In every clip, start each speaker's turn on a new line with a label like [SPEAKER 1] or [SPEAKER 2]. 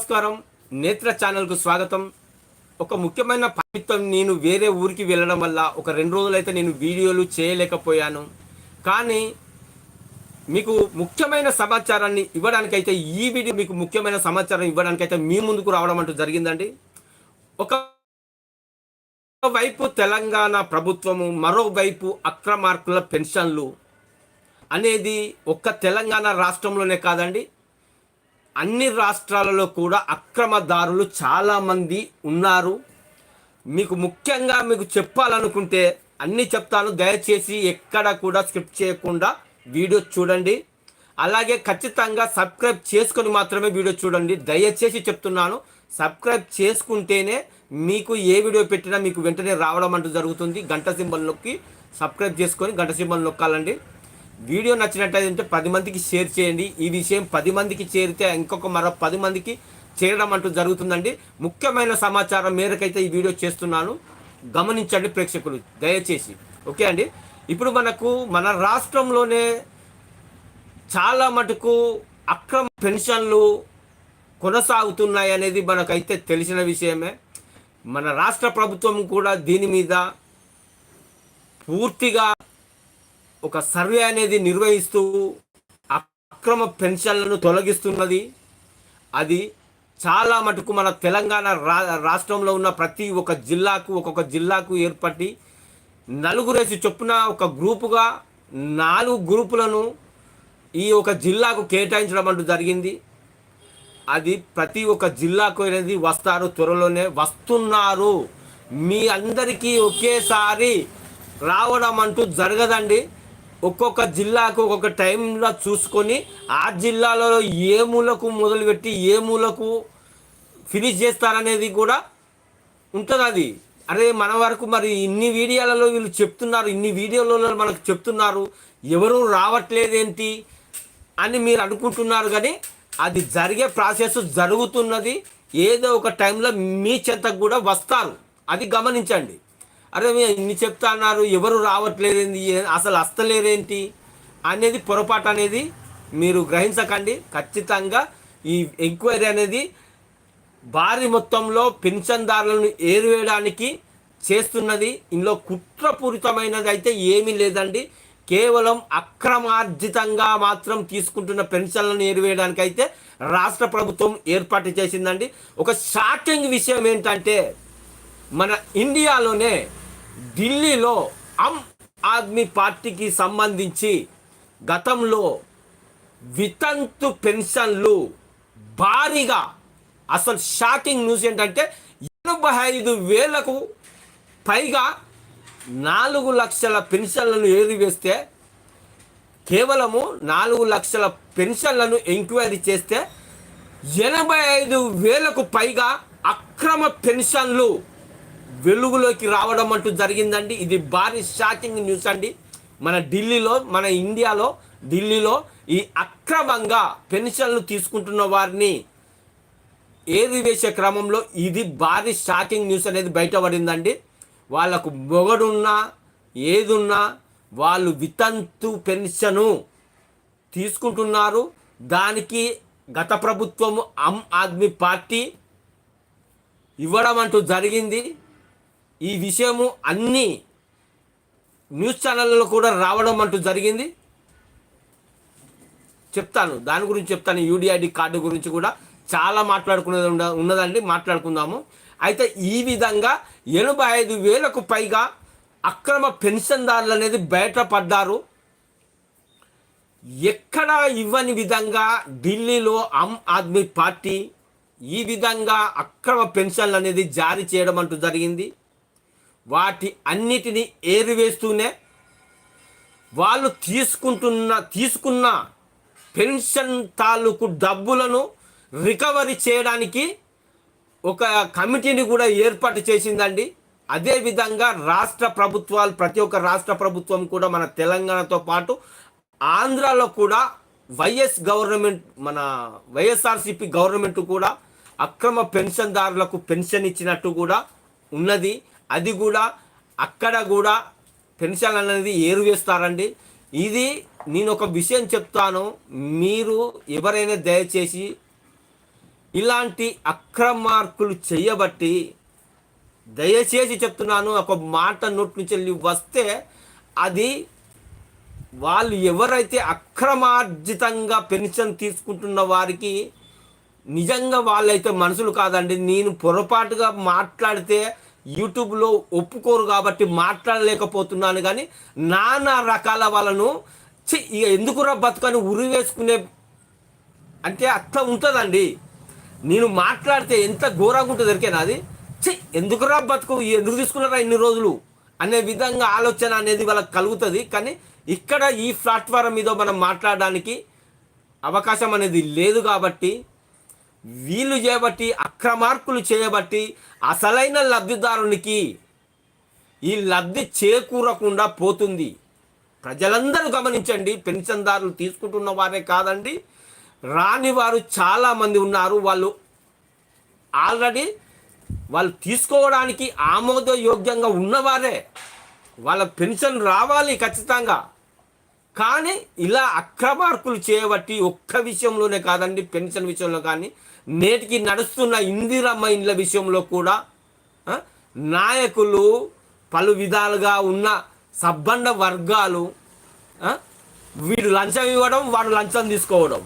[SPEAKER 1] నమస్కారం. నేత్ర ఛానల్కు స్వాగతం. ఒక ముఖ్యమైన పవిత్రం నేను వేరే ఊరికి వెళ్ళడం వల్ల ఒక రెండు రోజులైతే నేను వీడియోలు చేయలేకపోయాను. కానీ మీకు ముఖ్యమైన సమాచారాన్ని ఇవ్వడానికైతే ఈ వీడియో మీకు ముఖ్యమైన సమాచారం ఇవ్వడానికైతే మీ ముందుకు రావడం అంటూ జరిగిందండి. ఒక వైపు తెలంగాణ ప్రభుత్వము మరోవైపు అక్రమార్కుల పెన్షన్లు అనేది ఒక్క తెలంగాణ రాష్ట్రంలోనే కాదండి. అన్ని రాష్ట్రాలలో కూడా అక్రమదారులు చాలామంది ఉన్నారు. మీకు ముఖ్యంగా మీకు చెప్పాలనుకుంటే అన్నీ చెప్తాను. దయచేసి ఎక్కడ కూడా స్క్రిప్ట్ చేయకుండా వీడియో చూడండి. అలాగే ఖచ్చితంగా సబ్స్క్రైబ్ చేసుకొని మాత్రమే వీడియో చూడండి. దయచేసి చెప్తున్నాను సబ్స్క్రైబ్ చేసుకుంటేనే మీకు ఏ వీడియో పెట్టినా మీకు వెంటనే రావడం అంటూ జరుగుతుంది. గంట సింబల్ నొక్కి సబ్స్క్రైబ్ చేసుకొని గంట సింబల్ నొక్కాలండి. వీడియో నచ్చినట్టయితే పది మందికి షేర్ చేయండి. ఈ విషయం పది మందికి చేరితే ఇంకొక మరో పది మందికి చేరడం అంటూ జరుగుతుందండి. ముఖ్యమైన సమాచారం మేరకైతే ఈ వీడియో చేస్తున్నాను. గమనించండి ప్రేక్షకులు దయచేసి. ఓకే అండి? ఇప్పుడు మనకు మన రాష్ట్రంలోనే చాలా మటుకు అక్రమ పెన్షన్లు కొనసాగుతున్నాయి అనేది మనకైతే తెలిసిన విషయమే. మన రాష్ట్ర ప్రభుత్వం కూడా దీని మీద పూర్తిగా ఒక సర్వే అనేది నిర్వహిస్తూ అక్రమ పెన్షన్లను తొలగిస్తున్నది. అది చాలా మటుకు మన తెలంగాణ రా రాష్ట్రంలో ఉన్న ప్రతి ఒక్క జిల్లాకు ఒక్కొక్క జిల్లాకు ఏర్పడి నలుగురేసి చొప్పున ఒక గ్రూపుగా నాలుగు గ్రూపులను ఈ ఒక జిల్లాకు కేటాయించడం అంటూ జరిగింది. అది ప్రతి ఒక్క జిల్లాకు అనేది వస్తారు త్వరలోనే. వస్తున్నారు. మీ అందరికీ ఒకేసారి రావడం అంటూ జరగదండి. ఒక్కొక్క జిల్లాకు ఒక్కొక్క టైంలో చూసుకొని ఆ జిల్లాలో ఏ మూలకు మొదలుపెట్టి ఏ మూలకు ఫినిష్ చేస్తారనేది కూడా ఉంటుంది అది. అరే మన వరకు మరి ఇన్ని వీడియోలలో వీళ్ళు చెప్తున్నారు ఇన్ని వీడియోలలో మనకు చెప్తున్నారు ఎవరు రావట్లేదేంటి అని మీరు అనుకుంటున్నారు కానీ అది జరిగే ప్రాసెస్ జరుగుతున్నది ఏదో ఒక టైంలో మీ చెంతకు కూడా వస్తారు. అది గమనించండి. అరే ఇన్ని చెప్తా అన్నారు ఎవరు రావట్లేదేంటి అసలు వస్తలేరేంటి అనేది పొరపాటు అనేది మీరు గ్రహించకండి. ఖచ్చితంగా ఈ ఎంక్వైరీ అనేది భారీ మొత్తంలో పెన్షన్దారులను ఏరివేయడానికి చేస్తున్నది. ఇందులో కుట్రపూరితమైనది అయితే ఏమీ లేదండి. కేవలం అక్రమార్జితంగా మాత్రం తీసుకుంటున్న పెన్షన్లను ఏరివేయడానికి అయితే రాష్ట్ర ప్రభుత్వం ఏర్పాటు చేసిందండి. ఒక షాకింగ్ విషయం ఏంటంటే మన ఇండియాలోనే ఢిల్లీలో ఆమ్ ఆద్మీ పార్టీకి సంబంధించి గతంలో వితంతు పెన్షన్లు భారీగా. అసలు షాకింగ్ న్యూస్ ఏంటంటే ఎనభై ఐదు వేలకు పైగా నాలుగు లక్షల పెన్షన్లను ఏరివేస్తే కేవలము నాలుగు లక్షల పెన్షన్లను ఎంక్వైరీ చేస్తే ఎనభై ఐదు వేలకు పైగా అక్రమ పెన్షన్లు వెలుగులోకి రావడం అంటూ జరిగిందండి. ఇది భారీ షాకింగ్ న్యూస్ అండి. మన ఢిల్లీలో మన ఇండియాలో ఢిల్లీలో ఈ అక్రమంగా పెన్షన్లు తీసుకుంటున్న వారిని ఏరివేసే క్రమంలో ఇది భారీ షాకింగ్ న్యూస్ అనేది బయటపడిందండి. వాళ్ళకు మొగడున్నా ఏదున్నా వాళ్ళు వితంతు పెన్షను తీసుకుంటున్నారు. దానికి గత ప్రభుత్వము ఆమ్ ఆద్మీ పార్టీ ఇవ్వడం అంటూ జరిగింది. ఈ విషయము అన్ని న్యూస్ ఛానళ్ళలో కూడా రావడం అంటూ జరిగింది. చెప్తాను దాని గురించి చెప్తాను. యూడిఐడి కార్డు గురించి కూడా చాలా మాట్లాడుకునేది ఉండ- ఉన్నదండి మాట్లాడుకుందాము. అయితే ఈ విధంగా ఎనభై ఐదు వేలకు పైగా అక్రమ పెన్షన్దారులు అనేది బయటపడ్డారు. ఎక్కడ ఇవ్వని విధంగా ఢిల్లీలో ఆమ్ ఆద్మీ పార్టీ ఈ విధంగా అక్రమ పెన్షన్లు అనేది జారీ చేయడం అంటూ జరిగింది. వాటి అన్నిటినీ ఏరివేస్తూనే వాళ్ళు తీసుకుంటున్న తీసుకున్న పెన్షన్ తాలూకు డబ్బులను రికవరీ చేయడానికి ఒక కమిటీని కూడా ఏర్పాటు చేసిందండి. అదేవిధంగా రాష్ట్ర ప్రభుత్వాలు ప్రతి ఒక్క రాష్ట్ర ప్రభుత్వం కూడా మన తెలంగాణతో పాటు ఆంధ్రాలో కూడా వైఎస్ గవర్నమెంట్ మన వైఎస్ఆర్సిపి గవర్నమెంట్ కూడా అక్రమ పెన్షన్దారులకు పెన్షన్ ఇచ్చినట్టు కూడా ఉన్నది. అది కూడా అక్కడ కూడా పెన్షన్ అనేది ఏరువేస్తారండి. ఇది నేను ఒక విషయం చెప్తాను. మీరు ఎవరైనా దయచేసి ఇలాంటి అక్రమార్కులు చేయబట్టి దయచేసి చెప్తున్నాను ఒక మాట నోటి నుంచి వెళ్ళి వస్తే అది వాళ్ళు ఎవరైతే అక్రమార్జితంగా పెన్షన్ తీసుకుంటున్న వారికి నిజంగా వాళ్ళైతే మనుషులు కాదండి. నేను పొరపాటుగా మాట్లాడితే యూట్యూబ్లో ఒప్పుకోరు కాబట్టి మాట్లాడలేకపోతున్నాను కానీ నానా రకాల వాళ్ళను ఇక ఎందుకురా బతుకని ఉరి వేసుకునే అంటే అట్లా ఉంటుందండి. నేను మాట్లాడితే ఎంత ఘోరంగా ఉంటుంది దొరికేనా అది? చె ఎందుకురా బతుకు? ఎందుకు తీసుకున్నారా ఇన్ని రోజులు? అనే విధంగా ఆలోచన అనేది వాళ్ళకి కలుగుతుంది. కానీ ఇక్కడ ఈ ప్లాట్ఫారం మీద మనం మాట్లాడడానికి అవకాశం అనేది లేదు కాబట్టి వీళ్ళు చేయబట్టి అక్రమార్కులు చేయబట్టి అసలైన లబ్ధిదారునికి ఈ లబ్ధి చేకూరకుండా పోతుంది. ప్రజలందరూ గమనించండి పెన్షన్దారులు తీసుకుంటున్న వారే కాదండి. రాని వారు చాలామంది ఉన్నారు. వాళ్ళు ఆల్రెడీ వాళ్ళు తీసుకోవడానికి ఆమోదయోగ్యంగా ఉన్నవారే. వాళ్ళ పెన్షన్ రావాలి ఖచ్చితంగా. కానీ ఇలా అక్రమార్కులు చేయబట్టి ఒక్క విషయంలోనే కాదండి పెన్షన్ విషయంలో కానీ నేటికి నడుస్తున్న ఇందిరమ్మ ఇండ్ల విషయంలో కూడా నాయకులు పలు విధాలుగా ఉన్న సబ్బండ వర్గాలు వీడు లంచం ఇవ్వడం వాడు లంచం తీసుకోవడం.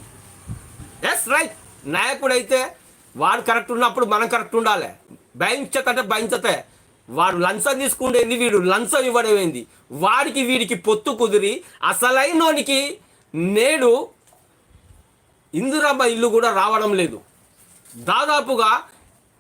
[SPEAKER 1] ఎస్ రైట్ నాయకుడైతే వాడు కరెక్ట్ ఉన్నప్పుడు మనం కరెక్ట్ ఉండాలి. భయించకంటే భయించతే. వాడు లంచం తీసుకుంటేంది వీడు లంచం ఇవ్వడం ఏంది? వాడికి వీడికి పొత్తు కుదిరి అసలైనోనికి నేడు ఇందిరమ్మ ఇల్లు కూడా రావడం లేదు. దాదాపుగా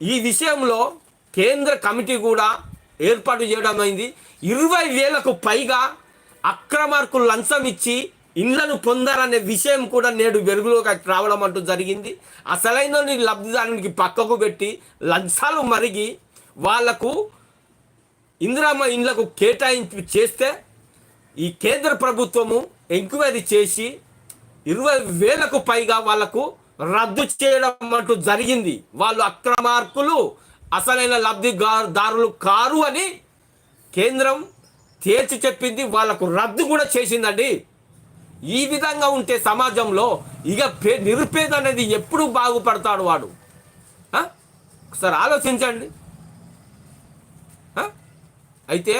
[SPEAKER 1] ఈ విషయంలో కేంద్ర కమిటీ కూడా ఏర్పాటు చేయడం అయింది. ఇరవై వేలకు పైగా అక్రమార్కులు లంచం ఇచ్చి ఇళ్ళను పొందారనే విషయం కూడా నేడు వెలుగులోకి రావడం అంటూ జరిగింది. అసలైన లబ్ధిదారునికి పక్కకు పెట్టి లంచాలు మరిగి వాళ్ళకు ఇందిరామ ఇండ్లకు కేటాయింపు చేస్తే ఈ కేంద్ర ప్రభుత్వము ఎంక్వైరీ చేసి ఇరవై వేలకు పైగా వాళ్ళకు రద్దు చేయడం అంటూ జరిగింది. వాళ్ళు అక్రమార్కులు అసలైన లబ్ధిదారులు కారు అని కేంద్రం తేల్చి చెప్పింది. వాళ్ళకు రద్దు కూడా చేసిందండి. ఈ విధంగా ఉంటే సమాజంలో ఇక పే నిరుపేద అనేది ఎప్పుడు బాగుపడతాడు వాడు. ఒకసారి ఆలోచించండి. అయితే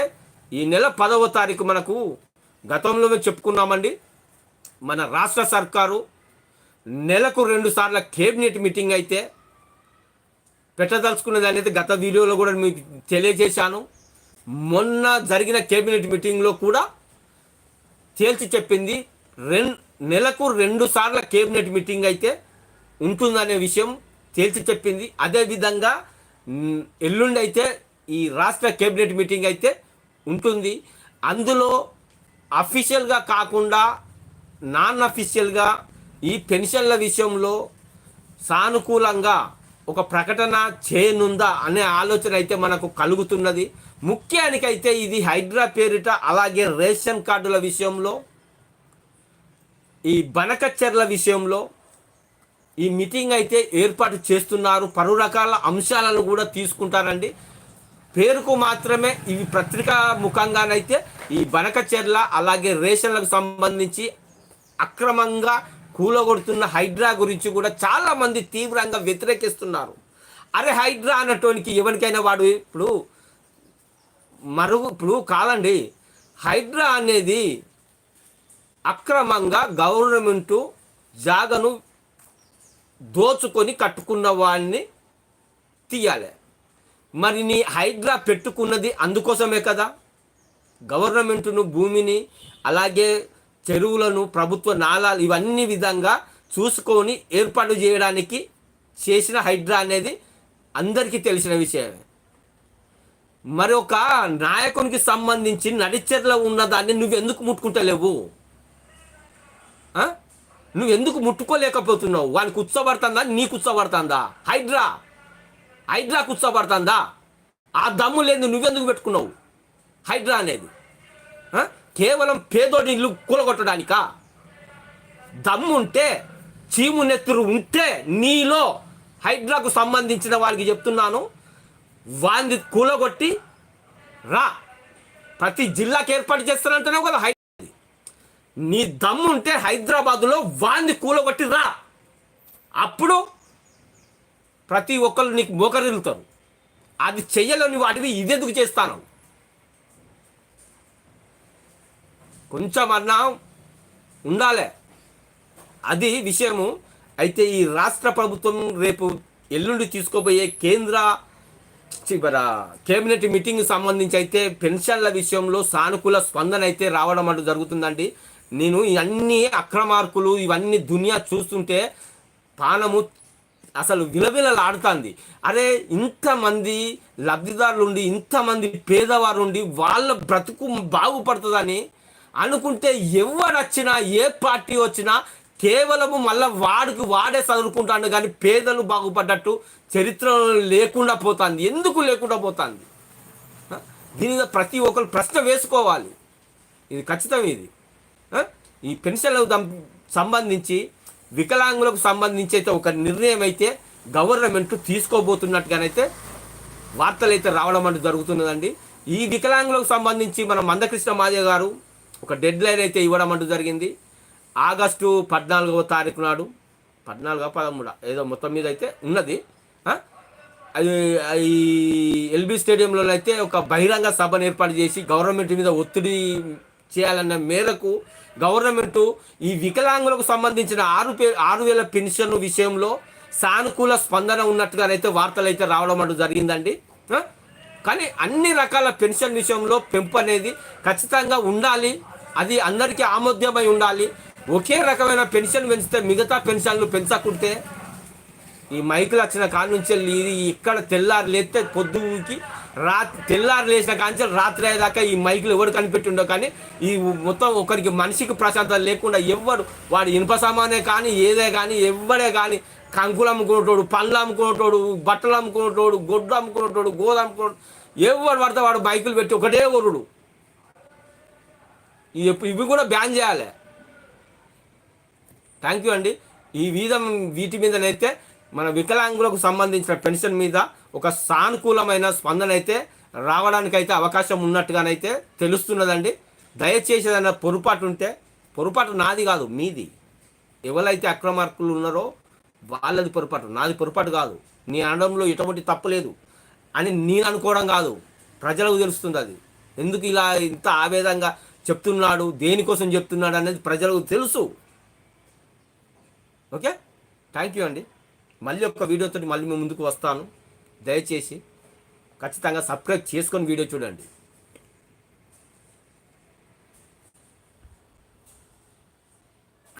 [SPEAKER 1] ఈ నెల పదవ తారీఖు మనకు గతంలో మేము చెప్పుకున్నామండి. మన రాష్ట్ర సర్కారు నెలకు రెండు సార్ల కేబినెట్ మీటింగ్ అయితే పెట్టదలుచుకున్నది అనేది గత వీడియోలో కూడా మీకు తెలియజేశాను. మొన్న జరిగిన కేబినెట్ మీటింగ్లో కూడా తేల్చి చెప్పింది రెం నెలకు రెండు సార్ల కేబినెట్ మీటింగ్ అయితే ఉంటుందనే విషయం తేల్చి చెప్పింది. అదేవిధంగా ఎల్లుండి అయితే ఈ రాష్ట్ర కేబినెట్ మీటింగ్ అయితే ఉంటుంది. అందులో అఫీషియల్గా కాకుండా నాన్ అఫీషియల్గా ఈ పెన్షన్ల విషయంలో సానుకూలంగా ఒక ప్రకటన చేయనుందా అనే ఆలోచన అయితే మనకు కలుగుతున్నది. ముఖ్యానికైతే ఇది హైడ్రా పేరిట అలాగే రేషన్ కార్డుల విషయంలో ఈ బనకచ్చర్ల విషయంలో ఈ మీటింగ్ అయితే ఏర్పాటు చేస్తున్నారు. పలు రకాల అంశాలను కూడా తీసుకుంటారండి. పేరుకు మాత్రమే ఇవి పత్రికా ముఖంగానైతే ఈ బనకచెర్ల అలాగే రేషన్లకు సంబంధించి అక్రమంగా కూలగొడుతున్న హైడ్రా గురించి కూడా చాలా మంది తీవ్రంగా వ్యతిరేకిస్తున్నారు. అరే హైడ్రా అన్నటోనికి ఎవరికైనా వాడు ఇప్పుడు మరుగు ఇప్పుడు కాదండి. హైడ్రా అనేది అక్రమంగా గవర్నమెంటు జాగను దోచుకొని కట్టుకున్న వాడిని తీయాలి. మరి నీ హైడ్రా పెట్టుకున్నది అందుకోసమే కదా. గవర్నమెంటును భూమిని అలాగే చెరువులను ప్రభుత్వ నాళాలు ఇవన్నీ విధంగా చూసుకొని ఏర్పాటు చేయడానికి చేసిన హైడ్రా అనేది అందరికీ తెలిసిన విషయమే. మరి ఒక నాయకునికి సంబంధించి నడిచర్లో ఉన్నదాన్ని నువ్వు ఎందుకు ముట్టుకుంటలేవు నువ్వెందుకు ముట్టుకోలేకపోతున్నావు? వానికి ఉత్సపడుతుందా నీకు ఉత్సపడుతుందా హైడ్రా! హైడ్రా కూర్చోబడుతుందా ఆ దమ్ము లేదు నువ్వెందుకు పెట్టుకున్నావు? హైడ్రా అనేది. కేవలం పేదోడి ఇల్లు కూలగొట్టడానికా? దమ్ము ఉంటే చీము నెత్తురు ఉంటే నీలో హైడ్రాకు సంబంధించిన వారికి చెప్తున్నాను. వాంది కూలగొట్టి రా. ప్రతి జిల్లాకి ఏర్పాటు చేస్తానంటున్నావు కదా హైదరాబాద్ నీ దమ్ము ఉంటే హైదరాబాదులో వాంది కూలగొట్టి రా. అప్పుడు ప్రతి ఒక్కరు నీకు మోకరిల్లుతారు. అది చెయ్యలేని వాటిని ఇదెందుకు చేస్తాను? కొంచెం అన్నా ఉండాలి. అది విషయము. అయితే ఈ రాష్ట్ర ప్రభుత్వం రేపు ఎల్లుండి తీసుకోబోయే కేంద్ర చివర కేబినెట్ మీటింగ్ సంబంధించి అయితే పెన్షన్ల విషయంలో సానుకూల స్పందన అయితే రావడం అంటూ జరుగుతుందండి. నేను ఇవన్నీ అక్రమార్కులు ఇవన్నీ దునియా చూస్తుంటే పానము అసలు విలవిలలాడుతుంది. అరే ఇంతమంది లబ్ధిదారులు ఉండి ఇంతమంది పేదవారు ఉండి వాళ్ళ బ్రతుకు బాగుపడుతుందని అనుకుంటే ఎవరు వచ్చినా ఏ పార్టీ వచ్చినా కేవలము మళ్ళీ వాడికి వాడే చదువుకుంటాను కానీ పేదలు బాగుపడ్డట్టు చరిత్ర లేకుండా పోతుంది. ఎందుకు లేకుండా పోతుంది? దీని మీద ప్రతి ఒక్కరు ప్రశ్న వేసుకోవాలి. ఇది ఖచ్చితం ఇది. ఈ పెన్షన్లకు సంబంధించి వికలాంగులకు సంబంధించి అయితే ఒక నిర్ణయం అయితే గవర్నమెంట్ తీసుకోబోతున్నట్టుగానైతే వార్తలు అయితే రావడం అంటే జరుగుతున్నదండి. ఈ వికలాంగులకు సంబంధించి మన మందకృష్ణ మాదే గారు ఒక డెడ్ లైన్ అయితే ఇవ్వడం అంటూ జరిగింది. ఆగస్టు పద్నాలుగవ తారీఖు నాడు పద్నాలుగో పదమూడు ఏదో మొత్తం మీద అయితే ఉన్నది. అది ఈ ఎల్బీ స్టేడియంలో అయితే ఒక బహిరంగ సభను ఏర్పాటు చేసి గవర్నమెంట్ మీద ఒత్తిడి చేయాలన్న మేరకు గవర్నమెంట్ ఈ వికలాంగులకు సంబంధించిన ఆరు పే ఆరు వేల పెన్షన్ విషయంలో సానుకూల స్పందన ఉన్నట్టుగానైతే వార్తలు అయితే రావడం అంటూ జరిగిందండి. కానీ అన్ని రకాల పెన్షన్ విషయంలో పెంపు అనేది ఖచ్చితంగా ఉండాలి. అది అందరికీ ఆమోద్యమై ఉండాలి. ఒకే రకమైన పెన్షన్ పెంచితే మిగతా పెన్షన్లు పెంచకుంటే ఈ మైకులు వచ్చిన కాడ నుంచి ఇది ఇక్కడ తెల్లారు లేస్తే పొద్దుకి రాత్రి తెల్లారు లేచిన కాంచి రాత్రి అయ్యేదాకా ఈ మైకులు ఎవరు కనిపెట్టి ఉండవు కానీ ఈ మొత్తం ఒకరికి మనిషికి ప్రశాంతత లేకుండా ఎవ్వడు వాడు ఇనుప సామానే కానీ ఏదే కానీ ఎవ్వడే కానీ కంకులు అమ్ముకునేటోడు పండ్లు అమ్ముకునేటోడు బట్టలు అమ్ముకునేటోడు గొడ్డు అమ్ముకునేటోడు గోధు అమ్ముకునే ఎవరు పడితే వాడు మైకులు పెట్టి ఒకటే ఒరుడు ఇవి ఇవి కూడా బ్యాన్ చేయాలి. థ్యాంక్ యూ అండి. ఈ వీధం వీటి మీదనైతే మన వికలాంగులకు సంబంధించిన పెన్షన్ మీద ఒక సానుకూలమైన స్పందన అయితే రావడానికైతే అవకాశం ఉన్నట్టుగానైతే తెలుస్తున్నదండి. దయచేసి ఏదైనా పొరపాటు ఉంటే పొరపాటు నాది కాదు మీది. ఎవరైతే అక్రమార్కులు ఉన్నారో వాళ్ళది పొరపాటు నాది పొరపాటు కాదు. నీ అనడంలో ఎటువంటి తప్పు లేదు అని నేను అనుకోవడం కాదు. ప్రజలకు తెలుస్తుంది అది. ఎందుకు ఇలా ఇంత ఆవేదంగా చెప్తున్నాడు దేనికోసం చెప్తున్నాడు అనేది ప్రజలకు తెలుసు. ఓకే? థ్యాంక్ యూ అండి. మళ్ళీ ఒక వీడియోతో మళ్ళీ మేము ముందుకు వస్తాను. దయచేసి ఖచ్చితంగా సబ్స్క్రైబ్ చేసుకొని వీడియో చూడండి.